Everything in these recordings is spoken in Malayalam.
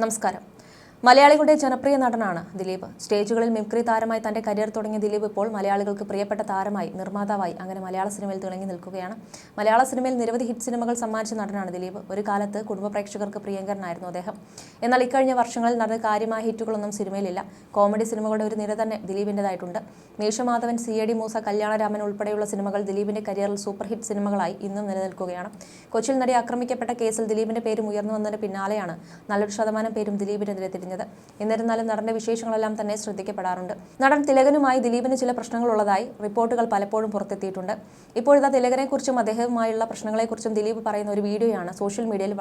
നമസ്കാരം. മലയാളികളുടെ ജനപ്രിയ നടനാണ് ദിലീപ്. സ്റ്റേജുകളിൽ മിമിക്രി താരമായി തന്റെ കരിയർ തുടങ്ങിയ ദിലീപ് ഇപ്പോൾ മലയാളികൾക്ക് പ്രിയപ്പെട്ട താരമായി നിർമ്മാതാവായി അങ്ങനെ മലയാള സിനിമയിൽ തിളങ്ങി നിൽക്കുകയാണ്. മലയാള സിനിമയിൽ നിരവധി ഹിറ്റ് സിനിമകൾ സമ്മാനിച്ച നടനാണ് ദിലീപ്. ഒരു കാലത്ത് കുടുംബ പ്രേക്ഷകർക്ക് പ്രിയങ്കരനായിരുന്നു അദ്ദേഹം. എന്നാൽ ഇക്കഴിഞ്ഞ വർഷങ്ങളിൽ നടന്ന കാര്യമായ ഹിറ്റുകളൊന്നും സിനിമയിലില്ല. കോമഡി സിനിമകളുടെ ഒരു നിര തന്നെ ദിലീപിന്റെതായിട്ടുണ്ട് Meeshamadhavan C I D Moosa Kalyanaraman ഉൾപ്പെടെയുള്ള സിനിമകൾ ദിലീപിന്റെ കരിയറിൽ സൂപ്പർ ഹിറ്റ് സിനിമകളായി ഇന്നും നിലനിൽക്കുകയാണ്. കൊച്ചിയിൽ നടി ആക്രമിക്കപ്പെട്ട കേസിൽ ദിലീപിന്റെ പേരും ഉയർന്നു വന്നതിന് പിന്നാലെയാണ് നല്ലൊരു ശതമാനം പേരും ദിലീപിനെതിരെ തിരിഞ്ഞത്. എന്നിരുന്നാലും നടന്റെ വിശേഷങ്ങളെല്ലാം തന്നെ ശ്രദ്ധിക്കപ്പെടാറുണ്ട്. നടൻ തിലകനുമായി ദിലീപിന് ചില പ്രശ്നങ്ങളുള്ളതായി റിപ്പോർട്ടുകൾ പലപ്പോഴും പുറത്തെത്തിയിട്ടുണ്ട്. ഇപ്പോഴത്തെ തിലകനെക്കുറിച്ചും അദ്ദേഹവുമായുള്ള പ്രശ്നങ്ങളെക്കുറിച്ചും ദിലീപ് പറയുന്ന ഒരു വീഡിയോയാണ് സോഷ്യൽ മീഡിയയിൽ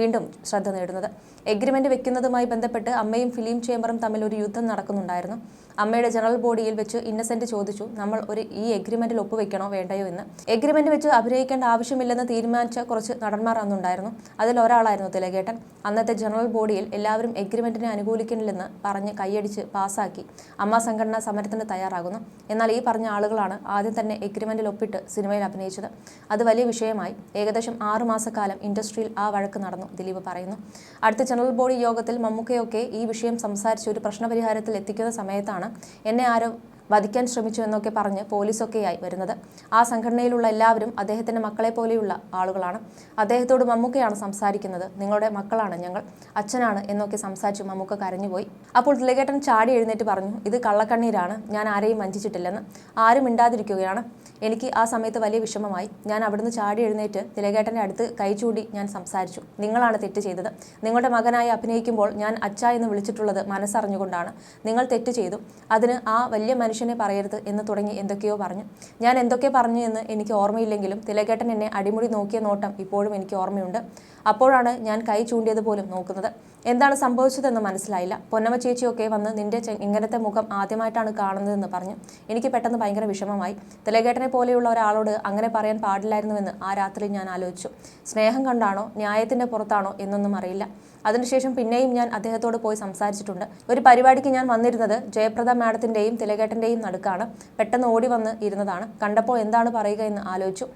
വീണ്ടും ശ്രദ്ധ നേടുന്നത്. എഗ്രിമെന്റ് വെക്കുന്നതുമായി ബന്ധപ്പെട്ട് അമ്മയും ഫിലിം ചേംബറും തമ്മിൽ ഒരു യുദ്ധം നടക്കുന്നുണ്ടായിരുന്നു. അമ്മയുടെ ജനറൽ ബോഡിയിൽ വെച്ച് ഇന്നസെന്റ് ചോദിച്ചു നമ്മൾ ഒരു ഈ എഗ്രിമെന്റിൽ ഒപ്പുവെക്കണോ വേണ്ടയോ എന്ന്? എഗ്രിമെന്റ് വെച്ച് അഭിനയിക്കേണ്ട ആവശ്യമില്ലെന്ന് തീരുമാനിച്ച കുറച്ച് നടന്മാർ അന്നുണ്ടായിരുന്നു. അതിൽ ഒരാളായിരുന്നു തിലകേട്ടൻ. അന്നത്തെ ജനറൽ ബോഡിയിൽ എല്ലാവരും എഗ്രിമെന്റിനെ അനുകൂലിക്കുന്നില്ലെന്ന് പറഞ്ഞ് കൈയടിച്ച് പാസാക്കി അമ്മ സംഘടന സമരത്തിന് തയ്യാറാകുന്നു. എന്നാൽ ഈ പറഞ്ഞ ആളുകളാണ് ആദ്യം തന്നെ എഗ്രിമെന്റിൽ ഒപ്പിട്ട് സിനിമയിൽ അഭിനയിച്ചത്. അത് വലിയ വിഷയമായി. ഏകദേശം ആറു മാസക്കാലം ഇൻഡസ്ട്രിയിൽ ആ വഴക്ക് നടന്നു ദിലീപ് പറയുന്നു. അടുത്ത ജനറൽ ബോഡി യോഗത്തിൽ മമ്മൂക്കയൊക്കെ ഈ വിഷയം സംസാരിച്ച് ഒരു പ്രശ്നപരിഹാരത്തിൽ എത്തിക്കുന്ന സമയത്താണ് എന്നെ ആരോ വധിക്കാൻ ശ്രമിച്ചു എന്നൊക്കെ പറഞ്ഞ് പോലീസൊക്കെയായി വരുന്നത്. ആ സംഘടനയിലുള്ള എല്ലാവരും അദ്ദേഹത്തിന്റെ മക്കളെ പോലെയുള്ള ആളുകളാണ്. അദ്ദേഹത്തോട് മമ്മൂക്കയാണ് സംസാരിക്കുന്നത്. നിങ്ങളുടെ മക്കളാണ് ഞങ്ങൾ. അച്ഛനാണ് എന്നൊക്കെ സംസാരിച്ച് മമ്മൂക്ക കരഞ്ഞുപോയി. അപ്പോൾ തിലകേട്ടൻ ചാടി എഴുന്നേറ്റ് പറഞ്ഞു ഇത് കള്ളക്കണ്ണീരാണ്. ഞാൻ ആരെയും വഞ്ചിച്ചിട്ടില്ലെന്ന്. ആരും മിണ്ടാതിരിക്കുകയാണ്. എനിക്ക് ആ സമയത്ത് വലിയ വിഷമമായി. ഞാൻ അവിടുന്ന് ചാടി എഴുന്നേറ്റ് തിലകേട്ടന്റെ അടുത്ത് കൈ ചൂണ്ടി ഞാൻ സംസാരിച്ചു. നിങ്ങളാണ് തെറ്റ് ചെയ്തത്. നിങ്ങളുടെ മകനായി അഭിനയിക്കുമ്പോൾ ഞാൻ അച്ഛ എന്ന് വിളിച്ചിട്ടുള്ളത് മനസ്സറിഞ്ഞുകൊണ്ടാണ്. നിങ്ങൾ തെറ്റ് ചെയ്തു. അതിന് ആ വലിയ മനുഷ്യനെ പറയരുത് എന്ന് തുടങ്ങി എന്തൊക്കെയോ പറഞ്ഞു. ഞാൻ എന്തൊക്കെ പറഞ്ഞു എന്ന് എനിക്ക് ഓർമ്മയില്ലെങ്കിലും തിലകേട്ടൻ എന്നെ അടിമുടി നോക്കിയ നോട്ടം ഇപ്പോഴും എനിക്ക് ഓർമ്മയുണ്ട്. അപ്പോഴാണ് ഞാൻ കൈ ചൂണ്ടിയത് പോലും നോക്കുന്നത്. എന്താണ് സംഭവിച്ചതെന്ന് മനസ്സിലായില്ല. പൊന്നമ്മ ചേച്ചിയൊക്കെ വന്ന് നിന്റെ ഇങ്ങനത്തെ മുഖം ആദ്യമായിട്ടാണ് കാണുന്നതെന്ന് പറഞ്ഞു. എനിക്ക് പെട്ടെന്ന് ഭയങ്കര വിഷമമായി. തിലകേട്ടനെ പോലെയുള്ള ഒരാളോട് അങ്ങനെ പറയാൻ പാടില്ലായിരുന്നുവെന്ന് ആ രാത്രി ഞാൻ ആലോചിച്ചു. സ്നേഹം കണ്ടാണോ? ന്യായത്തിന്റെ പുറത്താണോ? എന്നൊന്നും അറിയില്ല. അതിനുശേഷം പിന്നെയും ഞാൻ അദ്ദേഹത്തോട് പോയി സംസാരിച്ചിട്ടുണ്ട്. ഒരു പരിപാടിക്ക് ഞാൻ വന്നിരുന്നത് ജയപ്രദ മാഡത്തിന്റെയും മാഡത്തിന്റെയും തിലകേട്ടന്റെയും നടുക്കാണ് പെട്ടെന്ന് ഓടി വന്ന് ഇരുന്നതാണ്. കണ്ടപ്പോൾ എന്താണ് പറയുക എന്ന് ആലോചിച്ചു.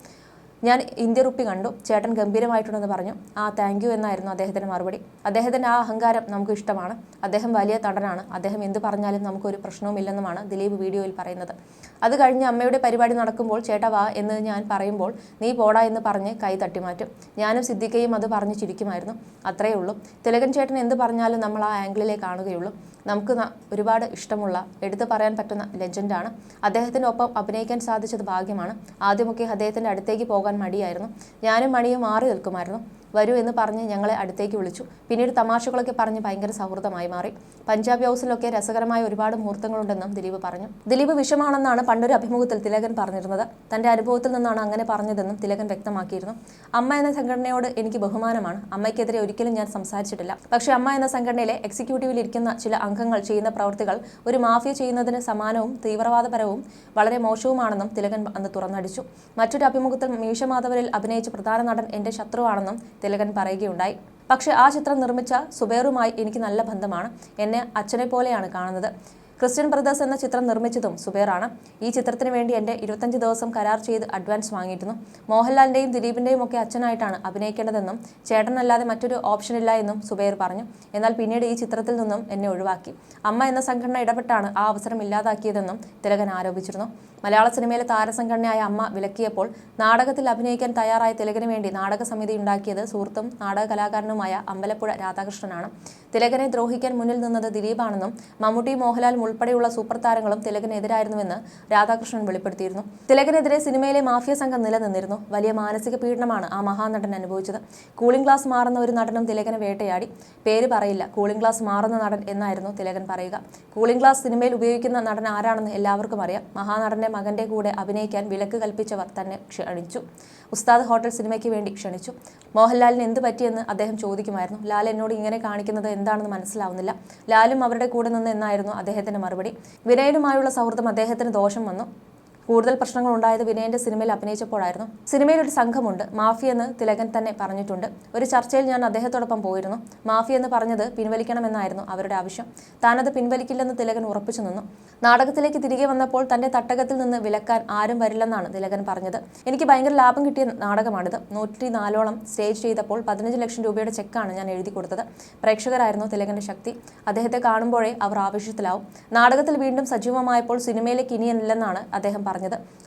ഞാൻ ഇന്ത്യ റുപ്പി കണ്ടു. ചേട്ടൻ ഗംഭീരമായിട്ടുണ്ടെന്ന് പറഞ്ഞു. ആ താങ്ക് യു എന്നായിരുന്നു അദ്ദേഹത്തിന്റെ മറുപടി. അദ്ദേഹത്തിന്റെ ആ അഹങ്കാരം നമുക്ക് ഇഷ്ടമാണ്. അദ്ദേഹം വലിയ തടനാണ്. അദ്ദേഹം എന്ത് പറഞ്ഞാലും നമുക്കൊരു പ്രശ്നവുമില്ലെന്നുമാണ് ദിലീപ് വീഡിയോയിൽ പറയുന്നത്. അത് കഴിഞ്ഞ് അമ്മയുടെ പരിപാടി നടക്കുമ്പോൾ ചേട്ടാ വാ എന്ന് ഞാൻ പറയുമ്പോൾ നീ പോടാ എന്ന് പറഞ്ഞ് കൈ തട്ടിമാറ്റും. ഞാനും സിദ്ദിഖയും അത് പറഞ്ഞ് ചിരിക്കുമായിരുന്നു. അത്രയേ ഉള്ളൂ. തിലകൻ ചേട്ടൻ എന്ത് പറഞ്ഞാലും നമ്മൾ ആ ആംഗിളിലേ കാണുകയുള്ളൂ. നമുക്ക് ഒരുപാട് ഇഷ്ടമുള്ള എടുത്തു പറയാൻ പറ്റുന്ന ലെജൻഡാണ് അദ്ദേഹത്തിനൊപ്പം അഭിനയിക്കാൻ സാധിച്ചത് ഭാഗ്യമാണ്. ആദ്യമൊക്കെ അദ്ദേഹത്തിന്റെ അടുത്തേക്ക് പോകാൻ മടിയായിരുന്നു. ഞാനും മണിയും മാറി നിൽക്കുമായിരുന്നു. വരൂ എന്ന് പറഞ്ഞ് ഞങ്ങളെ അടുത്തേക്ക് വിളിച്ചു. പിന്നീട് തമാശകളൊക്കെ പറഞ്ഞ് ഭയങ്കര സൗഹൃദമായി മാറി. പഞ്ചാബ് ഹൗസിലൊക്കെ രസകരമായ ഒരുപാട് മുഹൂർത്തങ്ങളുണ്ടെന്നും ദിലീപ് പറഞ്ഞു. ദിലീപ് വിഷമാണെന്നാണ് പണ്ടൊരു അഭിമുഖത്തിൽ തിലകൻ പറഞ്ഞിരുന്നത്. തന്റെ അനുഭവത്തിൽ നിന്നാണ് അങ്ങനെ പറഞ്ഞതെന്നും തിലകൻ വ്യക്തമാക്കിയിരുന്നു. അമ്മ എന്ന സംഘടനയോട് എനിക്ക് ബഹുമാനമാണ്. അമ്മയ്ക്കെതിരെ ഒരിക്കലും ഞാൻ സംസാരിച്ചിട്ടില്ല. പക്ഷേ അമ്മ എന്ന സംഘടനയിലെ എക്സിക്യൂട്ടീവിൽ ഇരിക്കുന്ന ചില അംഗങ്ങൾ ചെയ്യുന്ന പ്രവൃത്തികൾ ഒരു മാഫിയ ചെയ്യുന്നതിന് സമാനവും തീവ്രവാദപരവും വളരെ മോശവുമാണെന്നും തിലകൻ അന്ന് തുറന്നടിച്ചു. മറ്റൊരു അഭിമുഖത്തിൽ മീശമാധവരിൽ അഭിനയിച്ച പ്രധാന നടൻ എന്റെ ശത്രുവാണെന്നും തിലകൻ പറയുകയുണ്ടായി. പക്ഷേ ആ ചിത്രം നിർമ്മിച്ച സുബേറുമായി എനിക്ക് നല്ല ബന്ധമാണ്. എന്നെ അച്ഛനെ പോലെയാണ് കാണുന്നത്. ക്രിസ്ത്യൻ ബ്രദേഴ്സ് എന്ന ചിത്രം നിർമ്മിച്ചതും സുബേറാണ്. ഈ ചിത്രത്തിന് വേണ്ടി എന്റെ ഇരുപത്തഞ്ച് ദിവസം കരാർ ചെയ്ത് അഡ്വാൻസ് വാങ്ങിയിരുന്നു. മോഹൻലാലിന്റെയും ദിലീപിന്റെയും ഒക്കെ അച്ഛനായിട്ടാണ് അഭിനയിക്കേണ്ടതെന്നും ചേട്ടനല്ലാതെ മറ്റൊരു ഓപ്ഷനില്ല എന്നും സുബൈർ പറഞ്ഞു. എന്നാൽ പിന്നീട് ഈ ചിത്രത്തിൽ നിന്നും എന്നെ ഒഴിവാക്കി. അമ്മ എന്ന സംഘടന ഇടപെട്ടാണ് ആ അവസരം ഇല്ലാതാക്കിയതെന്നും തിലകൻ ആരോപിച്ചിരുന്നു. മലയാള സിനിമയിലെ താരസംഘടനയായ അമ്മ വിലക്കിയപ്പോൾ നാടകത്തിൽ അഭിനയിക്കാൻ തയ്യാറായ തിലകന് വേണ്ടി നാടക സമിതി ഉണ്ടാക്കിയത് സുഹൃത്തും നാടക കലാകാരനുമായ അമ്പലപ്പുഴ രാധാകൃഷ്ണനാണ്. തിലകനെ ദ്രോഹിക്കാൻ മുന്നിൽ നിന്നത് ദിലീപാണെന്നും മമ്മൂട്ടി മോഹൻലാലും ഉൾപ്പെടെയുള്ള സൂപ്പർ താരങ്ങളും തിലകനെതിരായിരുന്നുവെന്ന് രാധാകൃഷ്ണൻ വെളിപ്പെടുത്തിയിരുന്നു. തിലകനെതിരെ സിനിമയിലെ മാഫിയ സംഘം നിലനിന്നിരുന്നു. വലിയ മാനസിക പീഡനമാണ് ആ മഹാനടൻ അനുഭവിച്ചത്. കൂളിംഗ് ഗ്ലാസ് മാറുന്ന ഒരു നടനും തിലകനെ വേട്ടയാടി. പേര് പറയില്ല. കൂളിംഗ് ഗ്ലാസ് മാറുന്ന നടൻ എന്നായിരുന്നു തിലകൻ പറയുക. കൂളിംഗ് ഗ്ലാസ് സിനിമയിൽ ഉപയോഗിക്കുന്ന നടൻ ആരാണെന്ന് എല്ലാവർക്കും അറിയാം. മഹാനടന്റെ മകന്റെ കൂടെ അഭിനയിക്കാൻ വിലക്ക് കൽപ്പിച്ചവർ തന്നെ ക്ഷണിച്ചു. ഉസ്താദ് ഹോട്ടൽ സിനിമയ്ക്ക് വേണ്ടി ക്ഷണിച്ചു. മോഹൻലാലിന് എന്ത് പറ്റിയെന്ന് അദ്ദേഹം ചോദിക്കുമായിരുന്നു. ലാൽ എന്നോട് ഇങ്ങനെ കാണിക്കുന്നത് എന്താണെന്ന് മനസ്സിലാവുന്നില്ല. ലാലും അവരുടെ കൂടെ നിന്ന് എന്നായിരുന്നു അദ്ദേഹത്തിന്റെ മറുപടി. വിനയനുമായുള്ള സൗഹൃദം അദ്ദേഹത്തിന് ദോഷം വന്നു. കൂടുതൽ പ്രശ്നങ്ങൾ ഉണ്ടായത് വിനയന്റെ സിനിമയിൽ അഭിനയിച്ചപ്പോഴായിരുന്നു. സിനിമയിൽ ഒരു സംഘമുണ്ട്. മാഫി എന്ന് തിലകൻ തന്നെ പറഞ്ഞിട്ടുണ്ട്. ഒരു ചർച്ചയിൽ ഞാൻ അദ്ദേഹത്തോടൊപ്പം പോയിരുന്നു. മാഫി എന്ന് പറഞ്ഞത് പിൻവലിക്കണമെന്നായിരുന്നു അവരുടെ ആവശ്യം. താനത് പിൻവലിക്കില്ലെന്ന് തിലകൻ ഉറപ്പിച്ചു നിന്നു. നാടകത്തിലേക്ക് തിരികെ വന്നപ്പോൾ തന്റെ തട്ടകത്തിൽ നിന്ന് വിലക്കാൻ ആരും വരില്ലെന്നാണ് തിലകൻ പറഞ്ഞത്. എനിക്ക് ഭയങ്കര ലാഭം കിട്ടിയ നാടകമാണിത്. നൂറ്റി നാലോളം സ്റ്റേജ് ചെയ്തപ്പോൾ പതിനഞ്ച് ലക്ഷം രൂപയുടെ ചെക്കാണ് ഞാൻ എഴുതി കൊടുത്തത്. പ്രേക്ഷകരായിരുന്നു തിലകന്റെ ശക്തി. അദ്ദേഹത്തെ കാണുമ്പോഴേ അവർ ആവശ്യത്തിലാവും നാടകത്തിൽ വീണ്ടും സജീവമായപ്പോൾ സിനിമയിലേക്ക് ഇനിയല്ലെന്നാണ് അദ്ദേഹം പറഞ്ഞത്.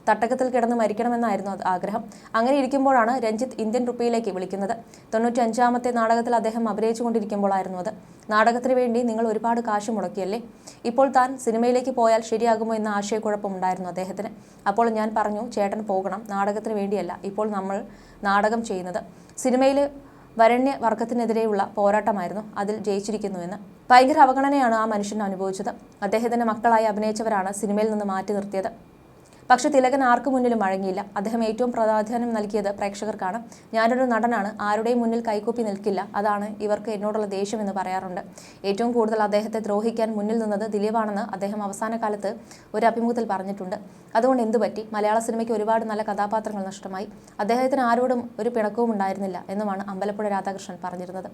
തട്ടകത്തിൽ കിടന്ന് മരിക്കണമെന്നായിരുന്നു ആഗ്രഹം. അങ്ങനെ ഇരിക്കുമ്പോഴാണ് രഞ്ജിത്ത് ഇന്ത്യൻ റുപ്പിയിലേക്ക് വിളിക്കുന്നത്. തൊണ്ണൂറ്റി അഞ്ചാമത്തെ നാടകത്തിൽ അദ്ദേഹം അഭിനയിച്ചുകൊണ്ടിരിക്കുമ്പോഴായിരുന്നു അത്. നാടകത്തിന് വേണ്ടി നിങ്ങൾ ഒരുപാട് കാശ് മുടക്കിയല്ലേ? ഇപ്പോൾ താൻ സിനിമയിലേക്ക് പോയാൽ ശരിയാകുമോ എന്ന ആശയക്കുഴപ്പമുണ്ടായിരുന്നു അദ്ദേഹത്തിന്. അപ്പോൾ ഞാൻ പറഞ്ഞു ചേട്ടൻ പോകണം. നാടകത്തിന് വേണ്ടിയല്ല. ഇപ്പോൾ നമ്മൾ നാടകം ചെയ്യുന്നത്. സിനിമയിൽ വരണ്യ വർഗത്തിനെതിരെയുള്ള പോരാട്ടമായിരുന്നു. അതിൽ ജയിച്ചിരിക്കുന്നുവെന്ന് ഭയങ്കര അവഗണനയാണ് ആ മനുഷ്യൻ അനുഭവിച്ചത്. അദ്ദേഹത്തിന്റെ മക്കളായി അഭിനയിച്ചവരാണ് സിനിമയിൽ നിന്ന് മാറ്റി നിർത്തിയത്. പക്ഷെ തിലകൻ ആർക്കു മുന്നിലും വഴങ്ങിയില്ല അദ്ദേഹം ഏറ്റവും പ്രാധാന്യം നൽകിയത് പ്രേക്ഷകർക്കാണ്. ഞാനൊരു നടനാണ്. ആരുടെയും മുന്നിൽ കൈകൂപ്പി നിൽക്കില്ല. അതാണ് ഇവർക്ക് എന്നോടുള്ള ദേഷ്യം എന്ന് പറയാറുണ്ട്. ഏറ്റവും കൂടുതൽ അദ്ദേഹത്തെ ദ്രോഹിക്കാൻ മുന്നിൽ നിന്നത് ദിലീപാണെന്ന് അദ്ദേഹം അവസാന കാലത്ത് ഒരു അഭിമുഖത്തിൽ പറഞ്ഞിട്ടുണ്ട്. അതുകൊണ്ട് എന്തു പറ്റി? മലയാള സിനിമയ്ക്ക് ഒരുപാട് നല്ല കഥാപാത്രങ്ങൾ നഷ്ടമായി. അദ്ദേഹത്തിന് ആരോടും ഒരു പിണക്കവും ഉണ്ടായിരുന്നില്ല എന്നുമാണ് അമ്പലപ്പുഴ രാധാകൃഷ്ണൻ പറഞ്ഞിരുന്നത്.